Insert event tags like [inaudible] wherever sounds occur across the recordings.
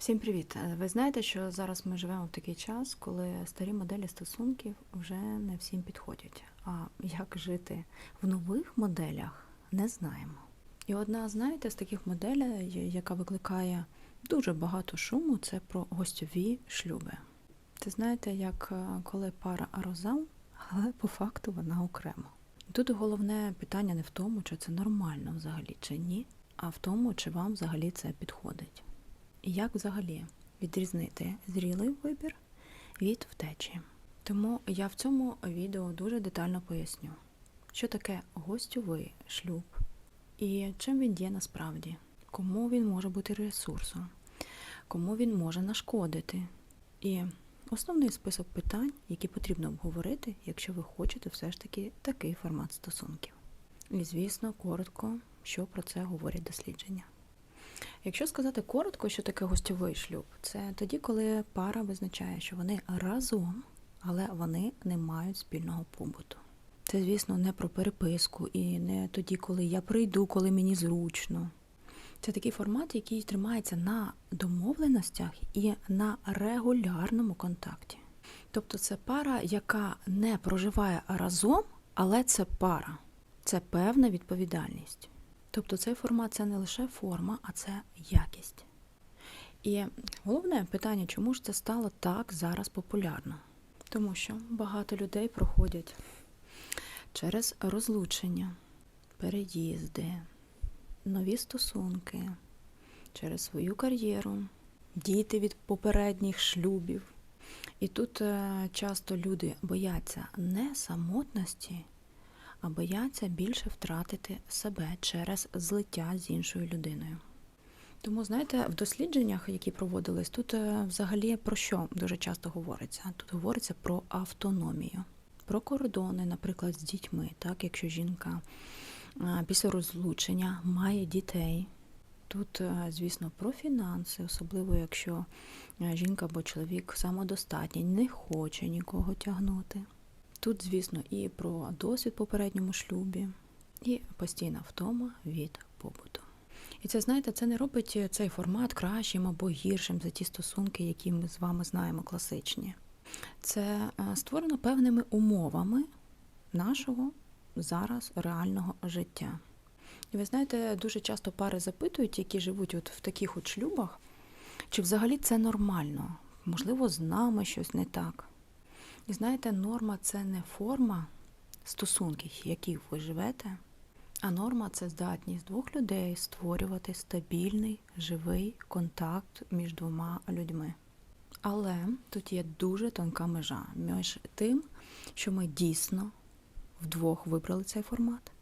Всім привіт! Е, Ви знаєте, що зараз ми живемо в такий час, коли старі моделі стосунків вже не всім підходять. А як жити в нових моделях, не знаємо. І одна, знаєте, з таких моделей, яка викликає дуже багато шуму, це про гостьові шлюби. Це знаєте, як е, коли пара розам, але по факту вона окремо. Тут головне питання не в тому, чи це нормально взагалі чи ні, а в тому, чи вам взагалі це підходить. Як взагалі відрізнити зрілий вибір від втечі. Тому я в цьому відео дуже детально поясню, що таке гостьовий шлюб і чим він є насправді, кому він може бути ресурсом, кому він може нашкодити. І основний список питань, які потрібно обговорити, якщо ви хочете все ж таки такий формат стосунків. І, звісно, коротко, що про це говорять дослідження. Якщо сказати коротко, що таке гостьовий шлюб, це тоді, коли пара визначає, що вони разом, але вони не мають спільного побуту. Це, звісно, не про переписку і не тоді, коли я прийду, коли мені зручно. Це такий формат, який тримається на домовленостях і на регулярному контакті. Тобто це пара, яка не проживає разом, але це пара, це певна відповідальність. Тобто цей формат це не лише форма, а це якість. І головне питання, чому ж це стало так зараз популярно? Тому що багато людей проходять через розлучення, переїзди, нові стосунки, через свою кар'єру, діти від попередніх шлюбів. І тут е, часто люди бояться не самотності, а бояться більше втратити себе через злиття з іншою людиною. Тому, знаєте, в дослідженнях, які проводились, тут е, взагалі про що дуже часто говориться? Тут говориться про автономію, про кордони, наприклад, з дітьми, так, якщо жінка е, після розлучення має дітей. Тут, е, звісно, про фінанси, особливо якщо жінка або чоловік самодостатній, не хоче нікого тягнути. Тут, звісно, і про досвід попередньому шлюбі, і постійна втома від побуту. І це, знаєте, це не робить цей формат кращим або гіршим за ті стосунки, які ми з вами знаємо класичні. Це створено певними умовами нашого зараз реального життя. І ви знаєте, дуже часто пари запитують, які живуть от в таких от шлюбах, чи взагалі це нормально? Можливо, з нами щось не так. І знаєте, норма це не форма стосунків, яких ви живете, а норма це здатність двох людей створювати стабільний, живий контакт між двома людьми. Але тут є дуже тонка межа між тим, що ми дійсно вдвох вибрали цей формат,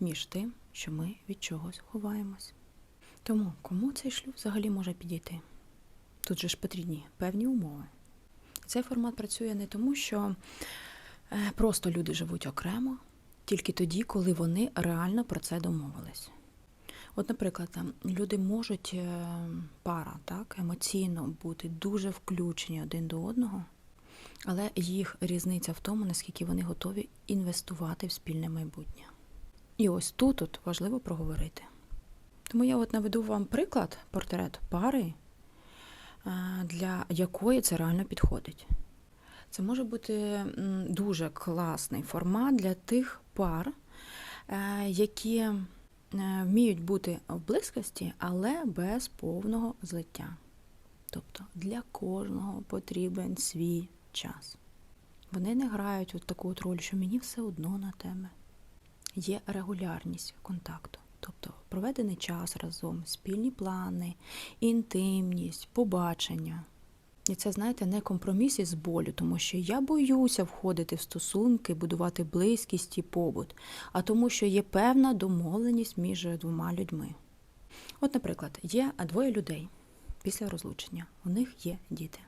між тим, що ми від чогось ховаємось. Тому кому цей шлюб взагалі може підійти? Тут же ж потрібні певні умови. Цей формат працює не тому, що е, просто люди живуть окремо, тільки тоді, коли вони реально про це домовились. От, наприклад, там люди можуть е, пара так, емоційно бути дуже включені один до одного, але їх різниця в тому, наскільки вони готові інвестувати в спільне майбутнє. І ось тут важливо проговорити. Тому я от наведу вам приклад, портрет пари, для якої це реально підходить. Це може бути дуже класний формат для тих пар, е, які е, вміють бути в близькості, але без повного злиття. Тобто для кожного потрібен свій час. Вони не грають от таку от роль, що мені все одно на тебе. Є регулярність контакту. Тобто проведений час разом, спільні плани, інтимність, побачення. І це, знаєте, не компроміс із болю, тому що я боюся входити в стосунки, будувати близькість і побут, а тому, що є певна домовленість між двома людьми. От, наприклад, є двоє людей після розлучення, у них є діти.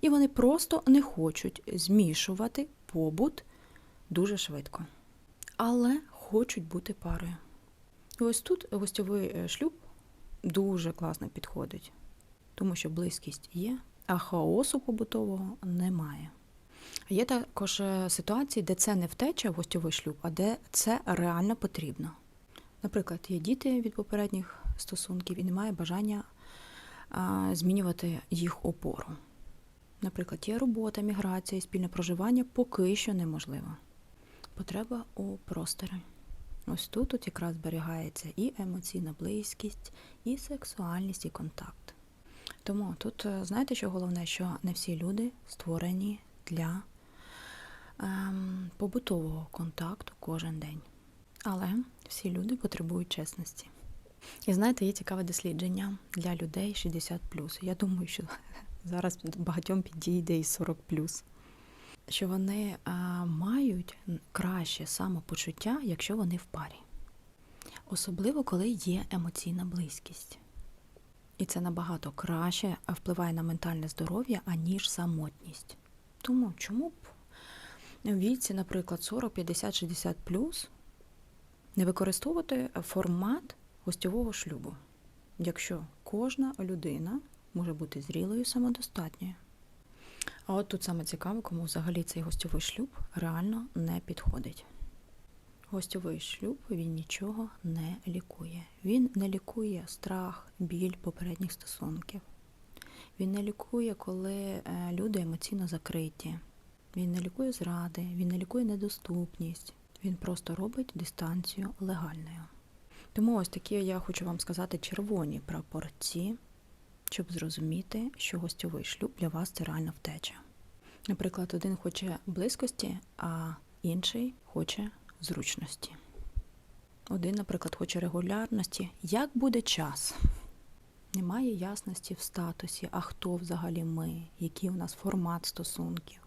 І вони просто не хочуть змішувати побут дуже швидко, але хочуть бути парою. І ось тут гостьовий шлюб дуже класно підходить, тому що близькість є, а хаосу побутового немає. Є також ситуації, де це не втеча в гостьовий шлюб, а де це реально потрібно. Наприклад, є діти від попередніх стосунків і немає бажання змінювати їх опору. Наприклад, є робота, міграція, спільне проживання поки що неможливо. Потреба у просторі. Ось тут от якраз зберігається і емоційна близькість, і сексуальність, і контакт. Тому тут, е, знаєте, що головне, що не всі люди створені для ем, побутового контакту кожен день. Але всі люди потребують чесності. І знаєте, є цікаве дослідження для людей 60 Я думаю, що [laughs] зараз багатьом підійде і 40 що вони мають краще самопочуття, якщо вони в парі. Особливо, коли є емоційна близькість. І це набагато краще впливає на ментальне здоров'я, аніж самотність. Тому чому б в віці, наприклад, 40, 50, 60 не використовувати формат гостьового шлюбу, якщо кожна людина може бути зрілою самодостатньою. А от тут саме цікаво, кому взагалі цей гостьовий шлюб реально не підходить. Гостьовий шлюб він нічого не лікує. Він не лікує страх, біль попередніх стосунків. Він не лікує, коли е, люди емоційно закриті. Він не лікує зради, він не лікує недоступність. Він просто робить дистанцію легальною. Тому ось такі я хочу вам сказати червоні прапорці щоб зрозуміти, що гостьовий шлюб для вас це реальна втеча. Наприклад, один хоче близькості, а інший хоче зручності. Один, наприклад, хоче регулярності. Як буде час? Немає ясності в статусі, а хто взагалі ми, який у нас формат стосунків.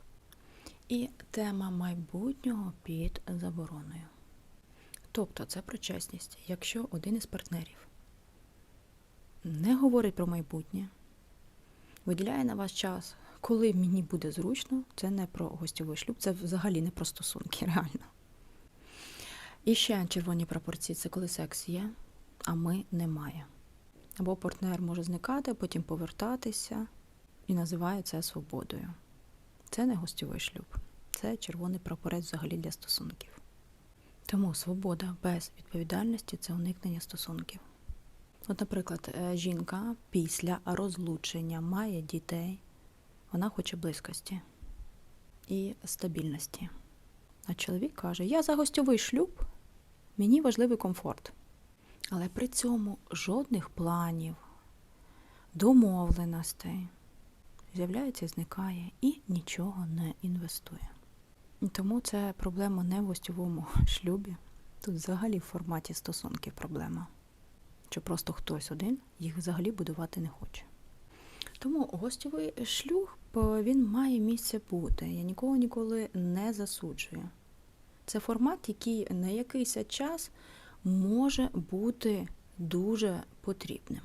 І тема майбутнього під забороною. Тобто це про чесність, якщо один із партнерів не говорить про майбутнє, виділяє на вас час, коли мені буде зручно, це не про гостьовий шлюб, це взагалі не про стосунки, [laughs] реально. І ще червоні пропорції це коли секс є, а ми немає. Або партнер може зникати, потім повертатися і називає це свободою. Це не гостьовий шлюб, це червоний прапорець взагалі для стосунків. Тому свобода без відповідальності це уникнення стосунків. От, наприклад, е, жінка після розлучення має дітей, вона хоче близькості і стабільності. А чоловік каже: Я за гостьовий шлюб, мені важливий комфорт. Але при цьому жодних планів, домовленостей з'являється, зникає і нічого не інвестує. Тому це проблема не в гостьовому [laughs] шлюбі. Тут взагалі в форматі стосунків проблема що просто хтось один їх взагалі будувати не хоче. Тому гостьовий шлюб він має місце бути. Я нікого ніколи не засуджую. Це формат, який на якийсь час може бути дуже потрібним.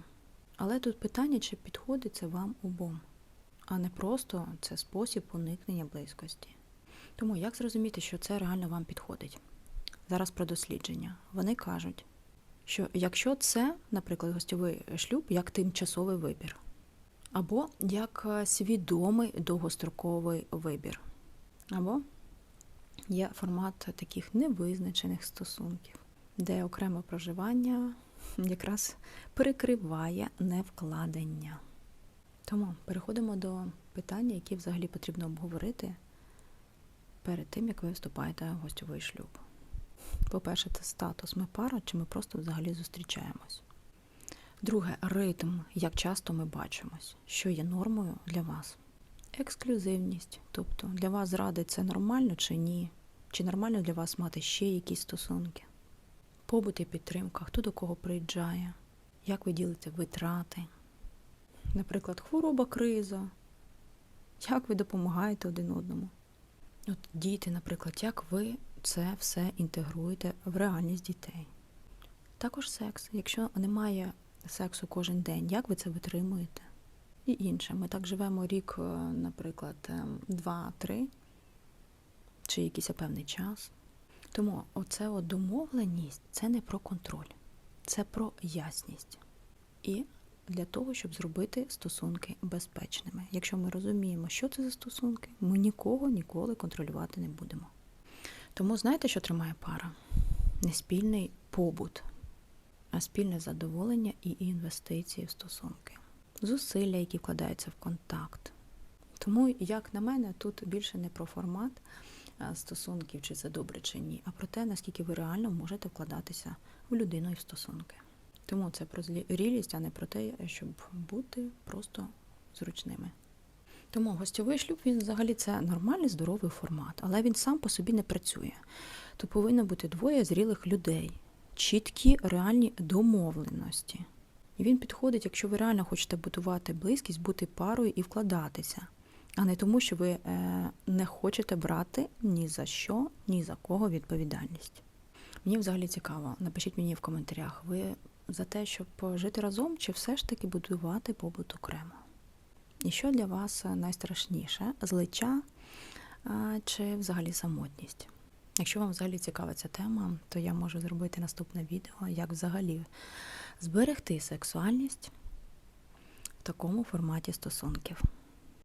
Але тут питання, чи підходить це вам обом, а не просто це спосіб уникнення близькості. Тому як зрозуміти, що це реально вам підходить? Зараз про дослідження. Вони кажуть, що якщо це, наприклад, гостьовий шлюб як тимчасовий вибір, або як е, свідомий довгостроковий вибір, або є формат таких невизначених стосунків, де окреме проживання якраз перекриває невкладення. Тому переходимо до питання, які взагалі потрібно обговорити перед тим, як ви вступаєте в гостьовий шлюб. По-перше, це статус. Ми пара, чи ми просто взагалі зустрічаємось. Друге, ритм, як часто ми бачимось, що є нормою для вас. Ексклюзивність, тобто для вас зради це нормально чи ні, чи нормально для вас мати ще якісь стосунки. Побут і підтримка, хто до кого приїжджає, як ви ділите витрати. Наприклад, хвороба, криза, як ви допомагаєте один одному. От Діти, наприклад, як ви це все інтегруєте в реальність дітей. Також секс. Якщо немає сексу кожен день, як ви це витримуєте? І інше. Ми так живемо рік, е, наприклад, ем, два-три, чи якийсь певний час. Тому оце от домовленість це не про контроль, це про ясність. І для того, щоб зробити стосунки безпечними. Якщо ми розуміємо, що це за стосунки, ми нікого ніколи контролювати не будемо. Тому знаєте, що тримає пара? Не спільний побут, а спільне задоволення і інвестиції в стосунки. зусилля, які вкладаються в контакт. Тому, як на мене, тут більше не про формат стосунків, чи це добре, чи ні, а про те, наскільки ви реально можете вкладатися в людину і в стосунки. Тому це про зрілість, а не про те, щоб бути просто зручними. Тому гостьовий шлюб він взагалі це нормальний здоровий формат, але він сам по собі не працює. То повинно бути двоє зрілих людей, чіткі реальні домовленості. І він підходить, якщо ви реально хочете будувати близькість, бути парою і вкладатися, а не тому, що ви е, не хочете брати ні за що, ні за кого відповідальність. Мені взагалі цікаво, напишіть мені в коментарях, ви за те, щоб жити разом, чи все ж таки будувати побут окремо? І що для вас найстрашніше злиття чи взагалі самотність? Якщо вам взагалі цікава ця тема, то я можу зробити наступне відео, як взагалі зберегти сексуальність в такому форматі стосунків.